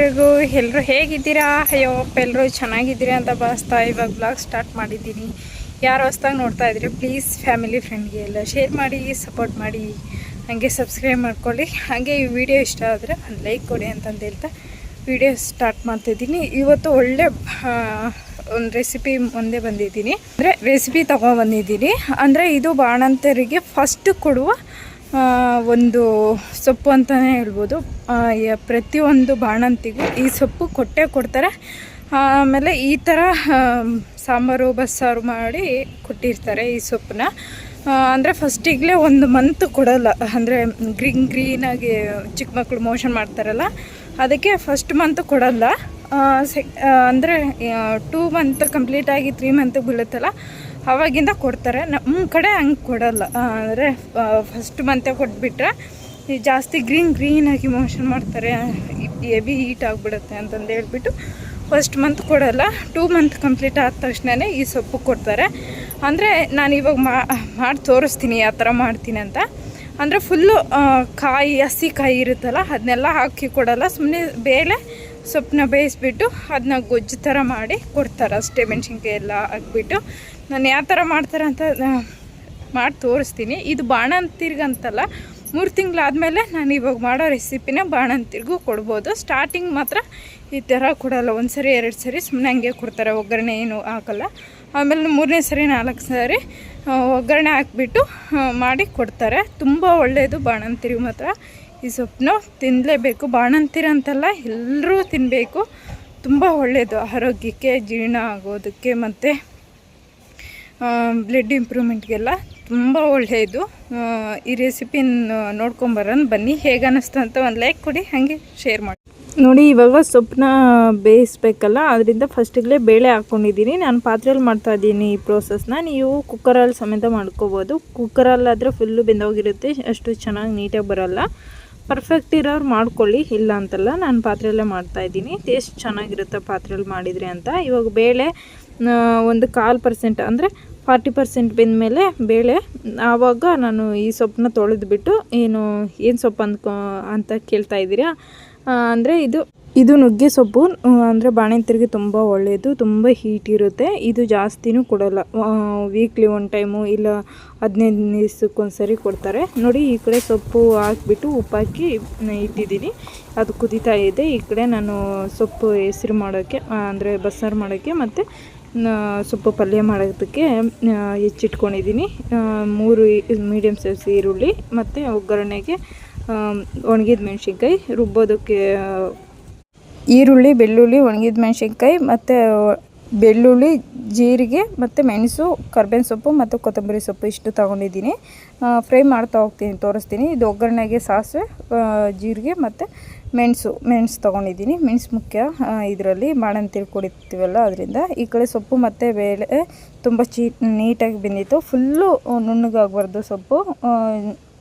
ಎಲ್ರಿಗೂ ಎಲ್ಲರೂ ಹೇಗಿದ್ದೀರಾ? ಅಯ್ಯೋ ಎಲ್ಲರೂ ಚೆನ್ನಾಗಿದ್ದೀರಾ ಅಂತ ಭಾವಿಸ್ತಾ ಇವಾಗ ಬ್ಲಾಗ್ ಸ್ಟಾರ್ಟ್ ಮಾಡಿದ್ದೀನಿ. ಯಾರು ಹೊಸ್ದಾಗಿ ನೋಡ್ತಾ ಇದ್ದೀರಿ ಪ್ಲೀಸ್ ಫ್ಯಾಮಿಲಿ ಫ್ರೆಂಡ್ಗೆ ಎಲ್ಲ ಶೇರ್ ಮಾಡಿ ಸಪೋರ್ಟ್ ಮಾಡಿ. ಹಾಗೆ ಸಬ್ಸ್ಕ್ರೈಬ್ ಮಾಡ್ಕೊಳ್ಳಿ. ಹಾಗೆ ಈ ವಿಡಿಯೋ ಇಷ್ಟ ಆದರೆ ಒಂದು ಲೈಕ್ ಕೊಡಿ ಅಂತಂದು ಹೇಳ್ತಾ ವಿಡಿಯೋ ಸ್ಟಾರ್ಟ್ ಮಾಡ್ತಿದ್ದೀನಿ. ಇವತ್ತು ಒಳ್ಳೆ ಒಂದು ರೆಸಿಪಿ ಮುಂದೆ ಬಂದಿದ್ದೀನಿ. ಅಂದರೆ ರೆಸಿಪಿ ತೊಗೊಬಂದಿದ್ದೀನಿ ಅಂದರೆ ಇದು ಬಾಣಂತರಿಗೆ ಫಸ್ಟ್ ಕೊಡುವ ಒಂದು ಸೊಪ್ಪು ಅಂತಲೇ ಹೇಳ್ಬೋದು. ಪ್ರತಿಯೊಂದು ಬಾಣಂತಿಗೂ ಈ ಸೊಪ್ಪು ಕೊಟ್ಟೆ ಕೊಡ್ತಾರೆ. ಆಮೇಲೆ ಈ ಥರ ಸಾಂಬಾರು, ಬಸ್ಸಾರು ಮಾಡಿ ಕೊಟ್ಟಿರ್ತಾರೆ ಈ ಸೊಪ್ಪನ್ನ. ಅಂದರೆ ಫಸ್ಟಿಗಲೇ ಒಂದು ಮಂತ್ ಕೊಡಲ್ಲ. ಅಂದರೆ ಗ್ರೀನ್ ಗ್ರೀನಾಗಿ ಚಿಕ್ಕ ಮಕ್ಕಳು ಮೋಷನ್ ಮಾಡ್ತಾರಲ್ಲ, ಅದಕ್ಕೆ ಫಸ್ಟ್ ಮಂತ್ ಕೊಡಲ್ಲ. ಸೆ ಅಂದರೆ ಟೂ ಮಂತ್ ಕಂಪ್ಲೀಟಾಗಿ ತ್ರೀ ಮಂತ್ ಬೀಳುತ್ತಲ್ಲ ಅವಾಗಿಂದ ಕೊಡ್ತಾರೆ. ನಮ್ಮ ಕಡೆ ಹಂಗೆ ಕೊಡಲ್ಲ. ಅಂದರೆ ಫಸ್ಟ್ ಮಂತೆ ಕೊಟ್ಬಿಟ್ರೆ ಈ ಜಾಸ್ತಿ ಗ್ರೀನ್ ಗ್ರೀನಾಗಿ ಮೋಷನ್ ಮಾಡ್ತಾರೆ. ಎವಿ ಹೀಟ್ ಆಗಿಬಿಡುತ್ತೆ ಅಂತಂದು ಹೇಳ್ಬಿಟ್ಟು ಫಸ್ಟ್ ಮಂತ್ ಕೊಡಲ್ಲ. ಟೂ ಮಂತ್ ಕಂಪ್ಲೀಟ್ ಆದ ತಕ್ಷಣವೇ ಈ ಸೊಪ್ಪು ಕೊಡ್ತಾರೆ. ಅಂದರೆ, ನಾನು ಇವಾಗ ಮಾಡಿ ತೋರಿಸ್ತೀನಿ ಯಾವ ಥರ ಮಾಡ್ತೀನಿ ಅಂತ. ಅಂದರೆ ಫುಲ್ಲು ಕಾಯಿ, ಹಸಿ ಕಾಯಿ ಇರುತ್ತಲ್ಲ ಅದನ್ನೆಲ್ಲ ಹಾಕಿ ಕೊಡಲ್ಲ. ಸುಮ್ಮನೆ ಬೇಳೆ ಸೊಪ್ಪನ್ನ ಬೇಯಿಸ್ಬಿಟ್ಟು ಅದನ್ನ ಗೊಜ್ಜು ಥರ ಮಾಡಿ ಕೊಡ್ತಾರೆ. ಅಷ್ಟೇ ಮೆಣಸಿನ್ಕಾಯಿ ಎಲ್ಲ ಹಾಕ್ಬಿಟ್ಟು. ನಾನು ಯಾವ ಥರ ಮಾಡ್ತಾರೆ ಅಂತ ಮಾಡಿ ತೋರಿಸ್ತೀನಿ. ಇದು ಬಾಣಂತಿರ್ಗಂತಲ್ಲ, ಮೂರು ತಿಂಗಳಾದಮೇಲೆ ನಾನು ಇವಾಗ ಮಾಡೋ ರೆಸಿಪಿನ ಬಾಣಂತಿರ್ಗೂ ಕೊಡ್ಬೋದು. ಸ್ಟಾರ್ಟಿಂಗ್ ಮಾತ್ರ ಈ ಥರ ಕೊಡೋಲ್ಲ. ಒಂದು ಸರಿ, ಎರಡು ಸರಿ ಸುಮ್ಮನೆ ಹಂಗೆ ಕೊಡ್ತಾರೆ. ಒಗ್ಗರಣೆ ಏನು ಹಾಕಲ್ಲ. ಆಮೇಲೆ ಮೂರನೇ ಸರಿ, ನಾಲ್ಕು ಸರಿ ಒಗ್ಗರಣೆ ಹಾಕ್ಬಿಟ್ಟು ಮಾಡಿ ಕೊಡ್ತಾರೆ. ತುಂಬ ಒಳ್ಳೆಯದು ಬಾಣಂತಿರಿಗೆ ಮಾತ್ರ. ಈ ಸೊಪ್ಪನ್ನು ತಿನ್ನಲೇಬೇಕು ಬಾಣಂತಿರ ಅಂತಲ್ಲ ಎಲ್ಲರೂ ತಿನ್ನಬೇಕು ತುಂಬ ಒಳ್ಳೆಯದು ಆರೋಗ್ಯಕ್ಕೆ ಜೀರ್ಣ ಆಗೋದಕ್ಕೆ ಮತ್ತು ಬ್ಲಡ್ ಇಂಪ್ರೂವ್ಮೆಂಟ್ಗೆಲ್ಲ ತುಂಬ ಒಳ್ಳೆಯದು. ಈ ರೆಸಿಪಿನ ನೋಡ್ಕೊಂಬರೋಣ ಬನ್ನಿ. ಹೇಗೆ ಅನ್ನಿಸ್ತು ಅಂತ ಒಂದು ಲೈಕ್ ಕೊಡಿ, ಹಾಗೆ ಶೇರ್ ಮಾಡಿ. ನೋಡಿ, ಇವಾಗ ಸೊಪ್ಪನ್ನ ಬೇಯಿಸ್ಬೇಕಲ್ಲ, ಅದರಿಂದ ಫಸ್ಟಿಗೆ ಬೇಳೆ ಹಾಕ್ಕೊಂಡಿದ್ದೀನಿ ನಾನು ಪಾತ್ರೆಯಲ್ಲಿ ಮಾಡ್ತಾ ಇದ್ದೀನಿ ಈ ಪ್ರೋಸೆಸ್ನ ನೀವು ಕುಕ್ಕರಲ್ಲಿ ಸಮೇತ ಮಾಡ್ಕೋಬೋದು. ಕುಕ್ಕರಲ್ಲಾದರೆ ಫುಲ್ಲು ಬೆಂದೋಗಿರುತ್ತೆ, ಅಷ್ಟು ಚೆನ್ನಾಗಿ ನೀಟಾಗಿ ಬರೋಲ್ಲ. ಪರ್ಫೆಕ್ಟ್ ಇರೋರು ಮಾಡ್ಕೊಳ್ಳಿ, ಇಲ್ಲ ಅಂತಲ್ಲ ನಾನು ಪಾತ್ರೆಯಲ್ಲೇ ಮಾಡ್ತಾ ಇದ್ದೀನಿ. ಟೇಸ್ಟ್ ಚೆನ್ನಾಗಿರುತ್ತೆ ಪಾತ್ರೆಯಲ್ಲಿ ಮಾಡಿದರೆ ಅಂತ. ಇವಾಗ ಬೇಳೆ ಒಂದು ಕಾಲು ಪರ್ಸೆಂಟ್ ಅಂದರೆ ಫಾರ್ಟಿ ಪರ್ಸೆಂಟ್ ಬೆಂದಮೇಲೆ ಬೇಳೆ, ಆವಾಗ ನಾನು ಈ ಸೊಪ್ಪನ್ನ ತೊಳೆದ್ಬಿಟ್ಟು ಏನು ಏನು ಸೊಪ್ಪು ಅಂದ್ಕೊ, ಅಂತ ಕೇಳ್ತಾ ಇದ್ದೀರಾ? ಅಂದರೆ ಇದು ಇದು ನುಗ್ಗೆ ಸೊಪ್ಪು ಅಂದರೆ ಬಾಣಂತಿರಿಗೆ ತುಂಬ ಒಳ್ಳೆಯದು ತುಂಬ ಹೀಟ್ ಇರುತ್ತೆ, ಇದು ಜಾಸ್ತಿನೂ ಕೊಡೋಲ್ಲ. ವೀಕ್ಲಿ ಒನ್ ಟೈಮು ಇಲ್ಲ ಹದಿನೈದು ದಿವ್ಸಕ್ಕೊಂದು ಸರಿ ಕೊಡ್ತಾರೆ. ನೋಡಿ, ಈ ಕಡೆ ಸೊಪ್ಪು ಹಾಕ್ಬಿಟ್ಟು ಉಪ್ಪಾಕಿ ಇಟ್ಟಿದ್ದೀನಿ. ಅದು ಕುದೀತಾ ಇದೆ. ಈ ಕಡೆ ನಾನು ಸೊಪ್ಪು ಹೆಸರು ಮಾಡೋಕ್ಕೆ ಅಂದರೆ ಬಸ್ಸಾರು ಮಾಡೋಕ್ಕೆ ಮತ್ತು ಸೊಪ್ಪು ಪಲ್ಯ ಮಾಡೋದಕ್ಕೆ ಹೆಚ್ಚಿಟ್ಕೊಂಡಿದ್ದೀನಿ. ಮೂರು ಮೀಡಿಯಮ್ ಸೈಜ್ ಈರುಳ್ಳಿ ಮತ್ತು ಒಗ್ಗರಣೆಗೆ ಒಣಗಿದ ಮೆಣಸಿನ್ಕಾಯಿ ರುಬ್ಬೋದಕ್ಕೆ ಈರುಳ್ಳಿ, ಬೆಳ್ಳುಳ್ಳಿ, ಒಣಗಿದ ಮೆಣಸಿನ್ಕಾಯಿ ಮತ್ತು ಬೆಳ್ಳುಳ್ಳಿ, ಜೀರಿಗೆ ಮತ್ತು ಮೆಣಸು, ಕರ್ಬೇವಿನ ಸೊಪ್ಪು ಮತ್ತು ಕೊತ್ತಂಬರಿ ಸೊಪ್ಪು ಇಷ್ಟು ತೊಗೊಂಡಿದ್ದೀನಿ. ಫ್ರೈ ಮಾಡ್ತಾ ಹೋಗ್ತೀನಿ, ತೋರಿಸ್ತೀನಿ. ಇದು ಒಗ್ಗರಣೆಗೆ ಸಾಸಿವೆ ಜೀರಿಗೆ ಮತ್ತು ಮೆಣಸು ಮೆಣಸು ತೊಗೊಂಡಿದ್ದೀನಿ. ಮೆಣಸು ಮುಖ್ಯ ಇದರಲ್ಲಿ ಬಾಣಂತಿರು ಕುಡಿತೀವಲ್ಲ ಅದರಿಂದ. ಈ ಕಡೆ ಸೊಪ್ಪು ಮತ್ತು ಬೇಳೆ ತುಂಬ ಚೀ, ನೀಟಾಗಿ ಬೆಂದಿತ್ತು. ಫುಲ್ಲು ನುಣ್ಣಗಾಗಬಾರ್ದು ಸೊಪ್ಪು.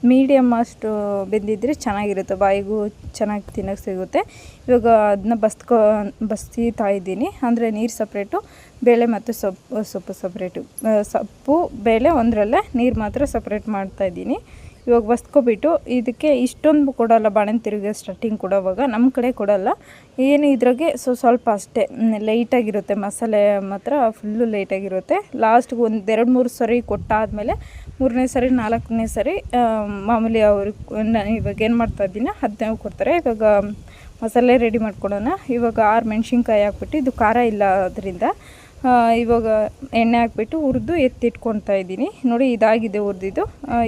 ಮೀಡಿಯಮ್ ಅಷ್ಟು ಬೆಂದಿದ್ದರೆ ಚೆನ್ನಾಗಿರುತ್ತೆ. ಬಾಯಿಗೂ ಚೆನ್ನಾಗಿ ತಿನ್ನೋಕ್ಕೆ ಸಿಗುತ್ತೆ. ಇವಾಗ ಅದನ್ನ ಬಸ್ಕೊ ಬಸ್ತೀತಾ ಇದ್ದೀನಿ ಅಂದರೆ ನೀರು ಸಪ್ರೇಟು ಬೇಳೆ ಮತ್ತು ಸೊಪ್ಪು ಸೊಪ್ಪು ಸಪ್ರೇಟು ಸೊಪ್ಪು, ಬೇಳೆ ಒಂದರಲ್ಲೇ ನೀರು ಮಾತ್ರ ಸಪ್ರೇಟ್ ಮಾಡ್ತಾ ಇದ್ದೀನಿ. ಇವಾಗ ಬಸ್ಕೊಬಿಟ್ಟು ಇದಕ್ಕೆ ಇಷ್ಟೊಂದು ಕೊಡಲ್ಲ ಬಾಣಂತಿರಿಗೆ ಸ್ಟಾರ್ಟಿಂಗ್ ಕೊಡೋವಾಗ ನಮ್ಮ ಕಡೆ ಕೊಡಲ್ಲ. ಏನು ಇದ್ರಾಗೆ ಸೊ ಸ್ವಲ್ಪ ಅಷ್ಟೇ ಲೈಟಾಗಿರುತ್ತೆ ಮಸಾಲೆ ಮಾತ್ರ ಫುಲ್ಲು ಲೈಟಾಗಿರುತ್ತೆ ಲಾಸ್ಟ್ಗೆ ಒಂದು ಎರಡು ಮೂರು ಸರಿ ಕೊಟ್ಟಾದಮೇಲೆ ಮೂರನೇ ಸರಿ, ನಾಲ್ಕನೇ ಸರಿ ಮಾಮೂಲಿ ಅವ್ರಿಗೆ ನಾನು ಇವಾಗ ಏನು ಮಾಡ್ತಾ ಇದ್ದೀನಿ ಹದಿನೈದು ಕೊಡ್ತಾರೆ. ಇವಾಗ ಮಸಾಲೆ ರೆಡಿ ಮಾಡ್ಕೊಡೋಣ. ಇವಾಗ ಆರು ಮೆಣಸಿನ್ಕಾಯಿ ಹಾಕ್ಬಿಟ್ಟು, ಇದು ಖಾರ ಇಲ್ಲ ಅದರಿಂದ ಇವಾಗ ಎಣ್ಣೆ ಹಾಕ್ಬಿಟ್ಟು ಹುರಿದು ಎತ್ತಿಟ್ಕೊತಾ ಇದ್ದೀನಿ. ನೋಡಿ, ಇದಾಗಿದೆ ಹುರಿದಿದ್ದು.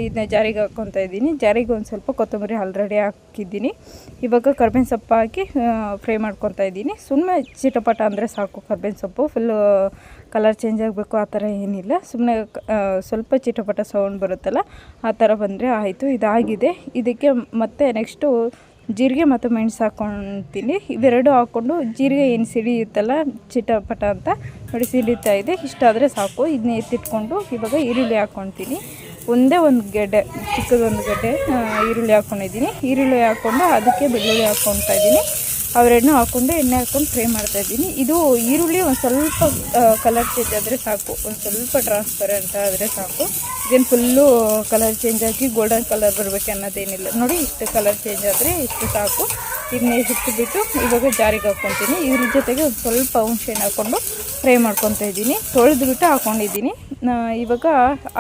ಇದನ್ನ ಜಾರಿಗೆ ಹಾಕ್ಕೊತಾ ಇದ್ದೀನಿ. ಜಾರಿಗೆ ಒಂದು ಸ್ವಲ್ಪ ಕೊತ್ತಂಬರಿ ಆಲ್ರೆಡಿ ಹಾಕಿದ್ದೀನಿ. ಇವಾಗ ಕರ್ಬೇವಿನ ಸೊಪ್ಪು ಹಾಕಿ ಫ್ರೈ ಮಾಡ್ಕೊತಾ ಇದ್ದೀನಿ. ಸುಮ್ಮನೆ ಚಿಟಪಟ ಅಂದರೆ ಸಾಕು ಕರ್ಬೇವಿನ ಸೊಪ್ಪು. ಫುಲ್ಲು ಕಲರ್ ಚೇಂಜ್ ಆಗಬೇಕು, ಆ ಥರ ಏನಿಲ್ಲ. ಸುಮ್ಮನೆ ಸ್ವಲ್ಪ ಚಿಟಪಟ ಸೌಂಡ್ ಬರುತ್ತಲ್ಲ, ಆ ಥರ ಬಂದರೆ ಆಯಿತು. ಇದಾಗಿದೆ. ಇದಕ್ಕೆ ಮತ್ತೆ ನೆಕ್ಸ್ಟು ಜೀರಿಗೆ ಮತ್ತು ಮೆಣಸು ಹಾಕ್ಕೊಳ್ತೀನಿ. ಇವೆರಡು ಹಾಕ್ಕೊಂಡು ಜೀರಿಗೆ ಏನು ಸಿಡಿಯುತ್ತಲ್ಲ ಚಿಟಪಟ ಅಂತ ನೋಡಿ ಸಿಡಿತಾ ಇದೆ. ಇಷ್ಟಾದರೆ ಸಾಕು. ಇದನ್ನ ಎತ್ತಿಟ್ಕೊಂಡು ಇವಾಗ ಈರುಳ್ಳಿ ಹಾಕ್ಕೊಳ್ತೀನಿ. ಒಂದೇ ಒಂದು ಗೆಡ್ಡೆ, ಚಿಕ್ಕದೊಂದು ಗೆಡ್ಡೆ ಈರುಳ್ಳಿ ಹಾಕ್ಕೊಂಡಿದ್ದೀನಿ. ಈರುಳ್ಳಿ ಹಾಕ್ಕೊಂಡು ಅದಕ್ಕೆ ಬೆಳ್ಳುಳ್ಳಿ ಹಾಕ್ಕೊತಾ ಇದ್ದೀನಿ. ಅವೆರಡನ್ನೂ ಹಾಕ್ಕೊಂಡು ಎಣ್ಣೆ ಹಾಕ್ಕೊಂಡು ಫ್ರೈ ಮಾಡ್ತಾ ಇದ್ದೀನಿ. ಇದು ಈರುಳ್ಳಿ ಒಂದು ಸ್ವಲ್ಪ ಕಲರ್ ಚೇಂಜ್ ಆದರೆ ಸಾಕು. ಒಂದು ಸ್ವಲ್ಪ ಟ್ರಾನ್ಸ್ಪರೆಂಟ್ ಆದರೆ ಸಾಕು. ಇದೇನು ಫುಲ್ಲು ಕಲರ್ ಚೇಂಜ್ ಆಗಿ ಗೋಲ್ಡನ್ ಕಲರ್ ಬರಬೇಕು ಅನ್ನೋದೇನಿಲ್ಲ. ನೋಡಿ ಇಷ್ಟು ಕಲರ್ ಚೇಂಜ್ ಆದರೆ ಇಷ್ಟು ಸಾಕು. ಇದನ್ನೇ ಹಿಟ್ಟಿಬಿಟ್ಟು ಇವಾಗ ಜಾರಿಗೆ ಹಾಕ್ಕೊತೀನಿ. ಇದ್ರ ಜೊತೆಗೆ ಒಂದು ಸ್ವಲ್ಪ ಹುಣಸೆಹಣ್ಣು ಹಾಕ್ಕೊಂಡು ಫ್ರೈ ಮಾಡ್ಕೊತಾ ಇದ್ದೀನಿ. ತೊಳೆದ್ಬಿಟ್ಟು ಹಾಕ್ಕೊಂಡಿದ್ದೀನಿ ಇವಾಗ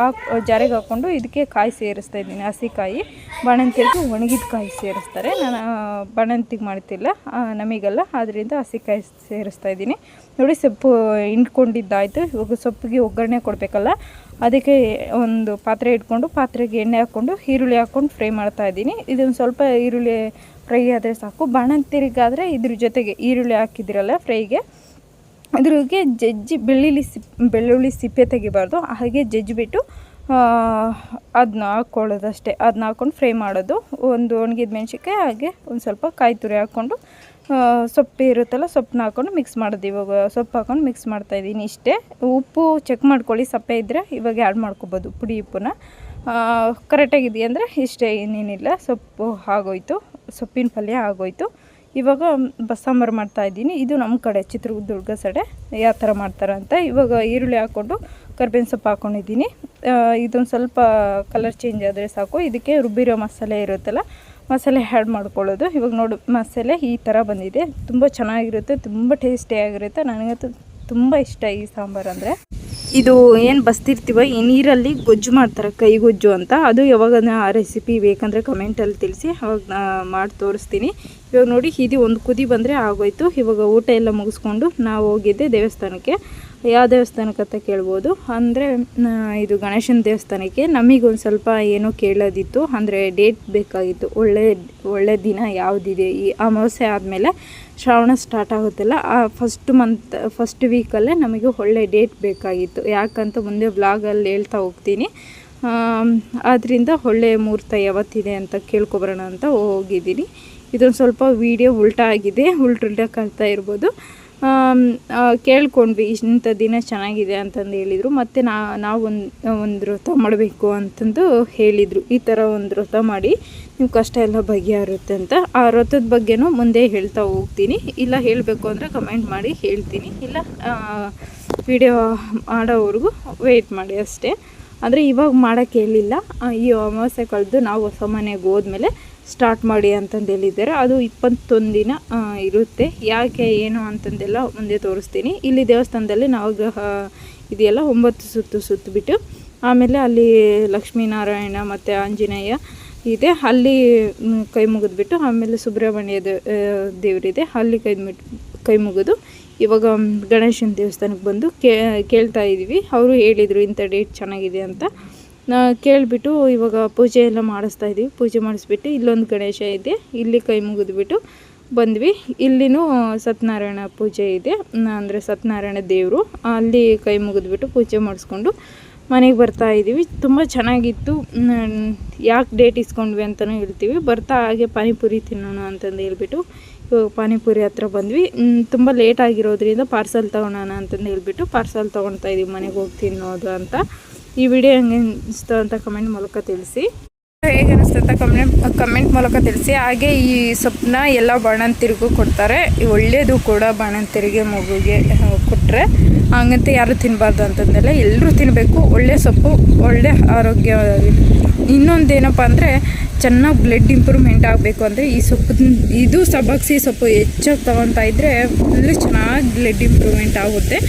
ಆ ಜಾರಿಗೆ ಹಾಕ್ಕೊಂಡು ಇದಕ್ಕೆ ಕಾಯಿ ಸೇರಿಸ್ತಾ ಇದ್ದೀನಿ. ಹಸಿ ಕಾಯಿ ಬಾಣಂತಿಗೆ ಒಣಗಿದ ಕಾಯಿ ಸೇರಿಸ್ತಾರೆ. ನಾನು ಬಾಣಂತಿಗೆ ಮಾಡ್ತಿಲ್ಲ ನಮಿಗೆಲ್ಲ. ಆದ್ದರಿಂದ ಹಸಿ ಕಾಯಿ ಸೇರಿಸ್ತಾ ಇದ್ದೀನಿ. ನೋಡಿ ಸೊಪ್ಪು ಹಿಂಡ್ಕೊಂಡಿದ್ದಾಯಿತು. ಇವಾಗ ಸೊಪ್ಪಿಗೆ ಒಗ್ಗರಣೆ ಕೊಡಬೇಕಲ್ಲ, ಅದಕ್ಕೆ ಒಂದು ಪಾತ್ರೆ ಇಟ್ಕೊಂಡು ಪಾತ್ರೆಗೆ ಎಣ್ಣೆ ಹಾಕ್ಕೊಂಡು ಈರುಳ್ಳಿ ಹಾಕ್ಕೊಂಡು ಫ್ರೈ ಮಾಡ್ತಾ ಇದ್ದೀನಿ. ಇದೊಂದು ಸ್ವಲ್ಪ ಈರುಳ್ಳಿ ಫ್ರೈ ಆದರೆ ಸಾಕು. ಬಾಣಂತಿರಿಗಾದರೆ ಇದ್ರ ಜೊತೆಗೆ ಈರುಳ್ಳಿ ಹಾಕಿದಿರಲ್ಲ ಫ್ರೈಗೆ ಅದ್ರಿಗೆ ಜಜ್ಜಿ ಬೆಳ್ಳುಳ್ಳಿ ಸಿಪ್, ಬೆಳ್ಳುಳ್ಳಿ ಸಿಪ್ಪೆ ತೆಗಿಬಾರ್ದು. ಹಾಗೆ ಜಜ್ಜಿಬಿಟ್ಟು ಅದನ್ನ ಹಾಕ್ಕೊಳ್ಳೋದಷ್ಟೇ ಅದನ್ನ ಹಾಕ್ಕೊಂಡು ಫ್ರೈ ಮಾಡೋದು. ಒಂದು ಒಣಗಿದ ಮೆಣಸಿನ್ಕಾಯಿ ಹಾಗೆ ಒಂದು ಸ್ವಲ್ಪ ಕಾಯಿ ತುರಿ ಹಾಕ್ಕೊಂಡು ಸೊಪ್ಪು ಇರುತ್ತಲ್ಲ, ಸೊಪ್ಪನ್ನ ಹಾಕ್ಕೊಂಡು ಮಿಕ್ಸ್ ಮಾಡೋದು. ಇವಾಗ ಸೊಪ್ಪು ಹಾಕ್ಕೊಂಡು ಮಿಕ್ಸ್ ಮಾಡ್ತಾಯಿದ್ದೀನಿ ಇಷ್ಟೇ. ಉಪ್ಪು ಚೆಕ್ ಮಾಡ್ಕೊಳ್ಳಿ, ಸಪ್ಪೆ ಇದ್ದರೆ ಇವಾಗ ಆ್ಯಡ್ ಮಾಡ್ಕೊಬೋದು ಪುಡಿ ಉಪ್ಪನ್ನ. ಕರೆಕ್ಟಾಗಿದೆಯಾ ಅಂದರೆ ಇಷ್ಟೇ, ಏನೇನಿಲ್ಲ. ಸೊಪ್ಪು ಆಗೋಯ್ತು, ಸೊಪ್ಪಿನ ಪಲ್ಯ ಆಗೋಯ್ತು. ಇವಾಗ ಬಸ್ಸಾಂಬಾರು ಮಾಡ್ತಾ ಇದ್ದೀನಿ. ಇದು ನಮ್ಮ ಕಡೆ ಚಿತ್ರದುರ್ಗ ಸಡೆ ಯಾವ ಥರ ಮಾಡ್ತಾರೆ ಅಂತ. ಇವಾಗ ಈರುಳ್ಳಿ ಹಾಕ್ಕೊಂಡು ಕರ್ಬೇವಿನ ಸೊಪ್ಪು ಹಾಕ್ಕೊಂಡಿದ್ದೀನಿ ಇದೊಂದು ಸ್ವಲ್ಪ ಕಲರ್ ಚೇಂಜ್ ಆದರೆ ಸಾಕು. ಇದಕ್ಕೆ ರುಬ್ಬಿರೋ ಮಸಾಲೆ ಇರುತ್ತಲ್ಲ ಮಸಾಲೆ ಆ್ಯಡ್ ಮಾಡ್ಕೊಳ್ಳೋದು. ಇವಾಗ ನೋಡು, ಮಸಾಲೆ ಈ ಥರ ಬಂದಿದೆ. ತುಂಬ ಚೆನ್ನಾಗಿರುತ್ತೆ, ತುಂಬ ಟೇಸ್ಟಿಯಾಗಿರುತ್ತೆ ನನಗಂತೂ ತುಂಬ ಇಷ್ಟ ಈ ಸಾಂಬಾರು ಅಂದರೆ. ಇದು ಏನು ಬಸ್ತಿರ್ತೀವ, ಈ ನೀರಲ್ಲಿ ಗೊಜ್ಜು ಮಾಡ್ತಾರೆ, ಕೈ ಗೊಜ್ಜು ಅಂತ. ಅದು ಯಾವಾಗ ಆ ರೆಸಿಪಿ ಬೇಕಂದರೆ ಕಮೆಂಟಲ್ಲಿ ತಿಳಿಸಿ, ಅವಾಗ ಮಾಡಿ ತೋರಿಸ್ತೀನಿ. ಇವಾಗ ನೋಡಿ, ಇದು ಒಂದು ಕುದಿ ಬಂದರೆ ಆಗೋಯ್ತು. ಇವಾಗ ಊಟ ಎಲ್ಲ ಮುಗಿಸ್ಕೊಂಡು ನಾವು ಹೋಗಿದ್ದೆ ದೇವಸ್ಥಾನಕ್ಕೆ. ಯಾವ ದೇವಸ್ಥಾನಕ್ಕೆ ಅಂತ ಕೇಳ್ಬೋದು? ಅಂದರೆ ಇದು ಗಣೇಶನ ದೇವಸ್ಥಾನಕ್ಕೆ ನಮಗೊಂದು ಸ್ವಲ್ಪ ಏನೋ ಕೇಳೋದಿತ್ತು. ಅಂದರೆ ಡೇಟ್ ಬೇಕಾಗಿತ್ತು. ಒಳ್ಳೆ ಒಳ್ಳೆ ದಿನ ಯಾವುದಿದೆ? ಈ ಅಮಾವಾಸ್ಯೆ ಆದಮೇಲೆ ಶ್ರಾವಣ ಸ್ಟಾರ್ಟ್ ಆಗುತ್ತಲ್ಲ, ಆ ಫಸ್ಟ್ ಮಂತ್ ಫಸ್ಟ್ ವೀಕಲ್ಲೇ ನಮಗೆ ಒಳ್ಳೆ ಡೇಟ್ ಬೇಕಾಗಿತ್ತು. ಯಾಕಂತ ಮುಂದೆ ವ್ಲಾಗಲ್ಲಿ ಹೇಳ್ತಾ ಹೋಗ್ತೀನಿ. ಆದ್ದರಿಂದ ಒಳ್ಳೆಯ ಮುಹೂರ್ತ ಯಾವತ್ತಿದೆ ಅಂತ ಕೇಳ್ಕೊಬರೋಣ ಅಂತ ಹೋಗಿದ್ದೀನಿ. ಇದೊಂದು ಸ್ವಲ್ಪ ವೀಡಿಯೋ ಉಲ್ಟಾ ಆಗಿದೆ. ಉಲ್ಟುಲ್ಟಾ ಕಲ್ತಾ ಇರ್ಬೋದು. ಕೇಳ್ಕೊಂಡ್ವಿ, ಇಂಥ ದಿನ ಚೆನ್ನಾಗಿದೆ ಅಂತಂದು ಹೇಳಿದರು. ಮತ್ತು ನಾ, ನಾವು ಒಂದು ಒಂದು ವ್ರತ ಮಾಡಬೇಕು ಅಂತಂದು ಹೇಳಿದರು. ಈ ಥರ ಒಂದು ವ್ರತ ಮಾಡಿ ನಿಮ್ಮ ಕಷ್ಟ ಎಲ್ಲ ಬಗೆಹರುತ್ತೆ ಅಂತ ಆ ವ್ರತದ ಬಗ್ಗೆನೂ ಮುಂದೆ ಹೇಳ್ತಾ ಹೋಗ್ತೀನಿ. ಇಲ್ಲ ಹೇಳಬೇಕು ಅಂದರೆ ಕಮೆಂಟ್ ಮಾಡಿ ಹೇಳ್ತೀನಿ. ಇಲ್ಲ ವಿಡಿಯೋ ಮಾಡೋವರೆಗೂ ವೆಯ್ಟ್ ಮಾಡಿ ಅಷ್ಟೇ. ಆದರೆ ಇವಾಗ ಮಾಡೋಕ್ಕೆ ಹೇಳಿಲ್ಲ. ಈ ಅಮಾವಾಸ್ಯೆ ಕಳೆದು ನಾವು ಹೊಸ ಮನೆಗೆ ಹೋದ್ಮೇಲೆ ಸ್ಟಾರ್ಟ್ ಮಾಡಿ ಅಂತಂದು ಹೇಳಿದ್ದಾರೆ ಅದು ಇಪ್ಪತ್ತೊಂದು ದಿನ ಇರುತ್ತೆ. ಯಾಕೆ, ಏನು ಅಂತಂದೆಲ್ಲ ಮುಂದೆ ತೋರಿಸ್ತೀನಿ. ಇಲ್ಲಿ ದೇವಸ್ಥಾನದಲ್ಲಿ ನವಗ್ರಹ ಇದೆಯಲ್ಲ, ಒಂಬತ್ತು ಸುತ್ತು ಸುತ್ತಬಿಟ್ಟು, ಆಮೇಲೆ ಅಲ್ಲಿ ಲಕ್ಷ್ಮೀನಾರಾಯಣ ಮತ್ತು ಆಂಜನೇಯ ಇದೆ. ಅಲ್ಲಿ ಕೈ ಮುಗಿದ್ಬಿಟ್ಟು, ಆಮೇಲೆ ಸುಬ್ರಹ್ಮಣ್ಯ ದೇವರಿದೆ. ಅಲ್ಲಿ ಕೈ ಕೈ ಮುಗಿದು, ಇವಾಗ ಗಣೇಶನ ದೇವಸ್ಥಾನಕ್ಕೆ ಬಂದು ಕೇಳ್ತಾ ಇದ್ದೀವಿ ಅವರು ಹೇಳಿದರು, ಇಂಥ ಡೇಟ್ ಚೆನ್ನಾಗಿದೆ ಅಂತ. ನಾ ಕೇಳಿಬಿಟ್ಟು ಇವಾಗ ಪೂಜೆ ಎಲ್ಲ ಮಾಡಿಸ್ತಾ ಇದ್ದೀವಿ ಪೂಜೆ ಮಾಡಿಸ್ಬಿಟ್ಟು ಇಲ್ಲೊಂದು ಗಣೇಶ ಇದೆ. ಇಲ್ಲಿ ಕೈ ಮುಗಿದ್ಬಿಟ್ಟು ಬಂದ್ವಿ. ಇಲ್ಲಿನೂ ಸತ್ಯನಾರಾಯಣ ಪೂಜೆ ಇದೆ. ಅಂದರೆ ಸತ್ಯನಾರಾಯಣ ದೇವರು. ಅಲ್ಲಿ ಕೈ ಮುಗಿದ್ಬಿಟ್ಟು ಪೂಜೆ ಮಾಡಿಸ್ಕೊಂಡು ಮನೆಗೆ ಬರ್ತಾ ಇದ್ದೀವಿ ತುಂಬ ಚೆನ್ನಾಗಿತ್ತು. ಯಾಕೆ ಡೇಟ್ ಇಸ್ಕೊಂಡ್ವಿ ಅಂತಲೂ ಹೇಳ್ತೀವಿ. ಬರ್ತಾ ಹಾಗೆ ಪಾನಿಪುರಿ ತಿನ್ನೋಣ ಅಂತಂದು ಹೇಳ್ಬಿಟ್ಟು ಇವಾಗ ಪಾನಿಪುರಿ ಹತ್ರ ಬಂದ್ವಿ. ತುಂಬ ಲೇಟ್ ಆಗಿರೋದ್ರಿಂದ ಪಾರ್ಸಲ್ ತೊಗೊಳೋಣ ಅಂತಂದು ಹೇಳ್ಬಿಟ್ಟು ಪಾರ್ಸಲ್ ತೊಗೊಳ್ತಾ ಇದ್ದೀವಿ ಮನೆಗೆ ಹೋಗಿ ತಿನ್ನೋದು ಅಂತ. ಈ ವಿಡಿಯೋ ಹೆಂಗೆ ಅನಿಸ್ತು ಅಂತ ಕಮೆಂಟ್ ಮೂಲಕ ತಿಳಿಸಿ. ಹೇಗೆ ಅನಿಸ್ತು ಅಂತ ಕಮೆಂಟ್ ಕಮೆಂಟ್ ಮೂಲಕ ತಿಳಿಸಿ. ಹಾಗೆ ಈ ಸೊಪ್ಪನ್ನ ಎಲ್ಲ ಬಾಣಂತಿರಿಗೂ ಕೊಡ್ತಾರೆ. ಒಳ್ಳೆಯದು ಕೂಡ ಬಾಣಂತಿರಿಗೆ, ಮಗುಗೆ ಕೊಟ್ಟರೆ ಹಂಗಂತ ಯಾರು ತಿನ್ನಬಾರ್ದು ಅಂತಂದೆಲ್ಲ ಎಲ್ಲರೂ ತಿನ್ನಬೇಕು ಒಳ್ಳೆ ಸೊಪ್ಪು, ಒಳ್ಳೆ ಆರೋಗ್ಯ. ಇನ್ನೊಂದು ಏನಪ್ಪ ಅಂದರೆ ಚೆನ್ನಾಗಿ ಬ್ಲಡ್ ಇಂಪ್ರೂವ್ಮೆಂಟ್ ಆಗಬೇಕು ಅಂದರೆ ಈ ಸೊಪ್ಪು ಇದು ಸಬಕ್ಸಿ ಸೊಪ್ಪು ಹೆಚ್ಚಾಗಿ ತೊಗೊತಾ ಇದ್ದರೆ ಫುಲ್ಲು ಚೆನ್ನಾಗಿ ಬ್ಲಡ್ ಇಂಪ್ರೂವ್ಮೆಂಟ್ ಆಗುತ್ತೆ.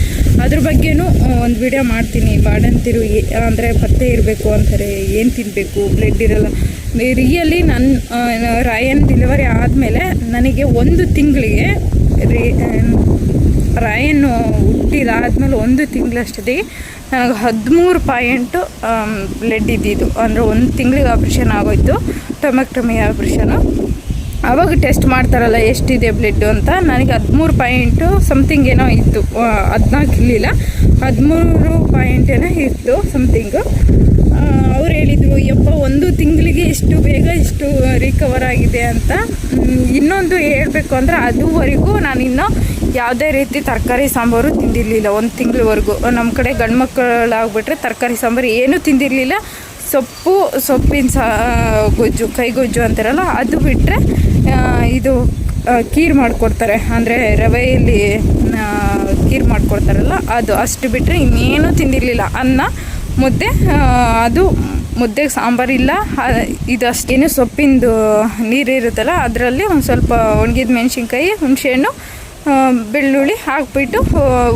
ಅದ್ರ ಬಗ್ಗೆನೂ ಒಂದು ವಿಡಿಯೋ ಮಾಡ್ತೀನಿ. ಬಾಣಂತಿರು ಅಂದರೆ ಪತ್ತೆ ಇರಬೇಕು ಅಂತಾರೆ. ಏನು ತಿನ್ನಬೇಕು ಬ್ಲಡ್ ಇರಲ್ಲ. ರಿಯಲಿ ನನ್ನ ರಾಯನ್ ಡೆಲಿವರಿ ಆದಮೇಲೆ ನನಗೆ ಒಂದು ತಿಂಗಳಿಗೆ ರೀ ರಾಯನ್ ಹುಟ್ಟಿದಾದ್ಮೇಲೆ ಒಂದು ತಿಂಗಳಷ್ಟೊತ್ತಿಗೆ ನನಗೆ ಹದಿಮೂರು ಪಾಯಿಂಟು ಬ್ಲಡ್ ಇದ್ದಿದ್ದು. ಅಂದರೆ ಒಂದು ತಿಂಗಳಿಗೆ ಆಪ್ರೇಷನ್ ಆಗೋಯ್ತು. ಟೊಮೆಕ್ಟಮಿ ಆಪ್ರೇಷನು. ಆವಾಗ ಟೆಸ್ಟ್ ಮಾಡ್ತಾರಲ್ಲ ಎಷ್ಟಿದೆ ಬ್ಲಡ್ ಅಂತ, ನನಗೆ ಹದಿಮೂರು ಪಾಯಿಂಟು ಸಮಥಿಂಗ್ ಏನೋ ಇತ್ತು. ಹದಿನಾಲ್ಕು ಇರಲಿಲ್ಲ. ಹದಿಮೂರು ಪಾಯಿಂಟ್ ಏನೋ ಇತ್ತು ಸಮಥಿಂಗು ಅವ್ರು ಹೇಳಿದರು, ಯಪ್ಪ, ಒಂದು ತಿಂಗಳಿಗೆ ಇಷ್ಟು ಬೇಗ ಇಷ್ಟು ರಿಕವರ್ ಆಗಿದೆ ಅಂತ. ಇನ್ನೊಂದು ಹೇಳಬೇಕು ಅಂದರೆ ಅದುವರೆಗೂ ನಾನು ಇನ್ನೂ ಯಾವುದೇ ರೀತಿ ತರಕಾರಿ ಸಾಂಬಾರು ತಿಂದಿರಲಿಲ್ಲ. ಒಂದು ತಿಂಗಳವರೆಗೂ. ನಮ್ಮ ಕಡೆ ಗಂಡು ಮಕ್ಕಳಾಗ್ಬಿಟ್ರೆ ತರಕಾರಿ ಸಾಂಬಾರು ಏನೂ ತಿಂದಿರಲಿಲ್ಲ. ಸೊಪ್ಪು, ಸೊಪ್ಪಿನ ಸಾ ಗೊಜ್ಜು ಕೈ ಗೊಜ್ಜು ಅಂತಾರಲ್ಲ, ಅದು ಬಿಟ್ಟರೆ ಇದು ಖೀರ್ ಮಾಡಿಕೊಡ್ತಾರೆ. ಅಂದರೆ ರವೆಯಲ್ಲಿ ಖೀರ್ ಮಾಡಿಕೊಡ್ತಾರಲ್ಲ, ಅದು ಅಷ್ಟು ಬಿಟ್ಟರೆ ಇನ್ನೇನು ತಿಂದಿರಲಿಲ್ಲ. ಅನ್ನ, ಮುದ್ದೆ ಅದು ಮುದ್ದೆಗೆ ಸಾಂಬಾರಿಲ್ಲ ಇದು ಅಷ್ಟೇನು ಸೊಪ್ಪಿಂದು ನೀರು ಇರುತ್ತಲ್ಲ, ಅದರಲ್ಲಿ ಒಂದು ಸ್ವಲ್ಪ ಒಣಗಿದ ಮೆಣಸಿನ್ಕಾಯಿ, ಹುಣಸೆಹಣ್ಣು ಬೆಳ್ಳುಳ್ಳಿ ಹಾಕ್ಬಿಟ್ಟು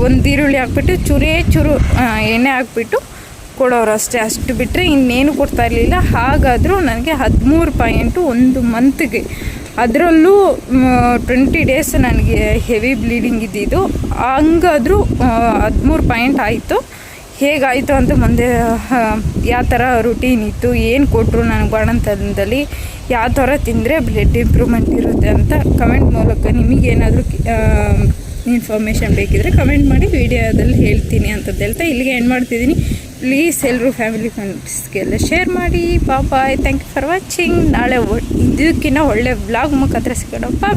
ಒಂದು ಈರುಳ್ಳಿ ಹಾಕ್ಬಿಟ್ಟು, ಚೂರೇ ಚೂರು ಎಣ್ಣೆ ಹಾಕ್ಬಿಟ್ಟು ಕೊಡೋರು ಅಷ್ಟೇ ಅಷ್ಟು ಬಿಟ್ಟರೆ ಇನ್ನೇನು ಕೊಡ್ತಾ ಇರಲಿಲ್ಲ. ಹಾಗಾದರೂ ನನಗೆ ಹದಿಮೂರು ಪಾಯಿಂಟು ಒಂದು ಮಂತ್ಗೆ ಅದರಲ್ಲೂ ಟ್ವೆಂಟಿ ಡೇಸ್ ನನಗೆ ಹೆವಿ ಬ್ಲೀಡಿಂಗ್ ಇದ್ದಿದ್ದು. ಹಂಗಾದರೂ ಹದಿಮೂರು ಪಾಯಿಂಟ್ ಆಯಿತು. ಹೇಗಾಯಿತು ಅಂತ ಮುಂದೆ ಯಾವ ಥರ ರುಟೀನ್ ಇತ್ತು, ಏನು ಕೊಟ್ಟರು ನನಗೆ ಬಾಣಂತನದಲ್ಲಿ ಯಾವ ಥರ ತಿಂದರೆ ಬ್ಲಡ್ ಇಂಪ್ರೂವ್ಮೆಂಟ್ ಇರುತ್ತೆ ಅಂತ ಕಮೆಂಟ್ ಮೂಲಕ ನಿಮಗೇನಾದರೂ ಇನ್ಫಾರ್ಮೇಷನ್ ಬೇಕಿದ್ರೆ ಕಮೆಂಟ್ ಮಾಡಿ, ವಿಡಿಯೋದಲ್ಲಿ ಹೇಳ್ತೀನಿ ಅಂತದ್ದು ಹೇಳ್ತಾ ಇಲ್ಲಿಗೆ ಏನು ಮಾಡ್ತಿದ್ದೀನಿ. ಪ್ಲೀಸ್ ಎಲ್ಲರೂ ಫ್ಯಾಮಿಲಿ ಫ್ರೆಂಡ್ಸ್ಗೆಲ್ಲ ಶೇರ್ ಮಾಡಿ. Bye thank you for watching ನಾಳೆ ಇದಕ್ಕಿಂತ ಒಳ್ಳೆ ಬ್ಲಾಗ್ ಮುಖಾಂತರ ಸಿಗೋಣ. ಬಾಯ್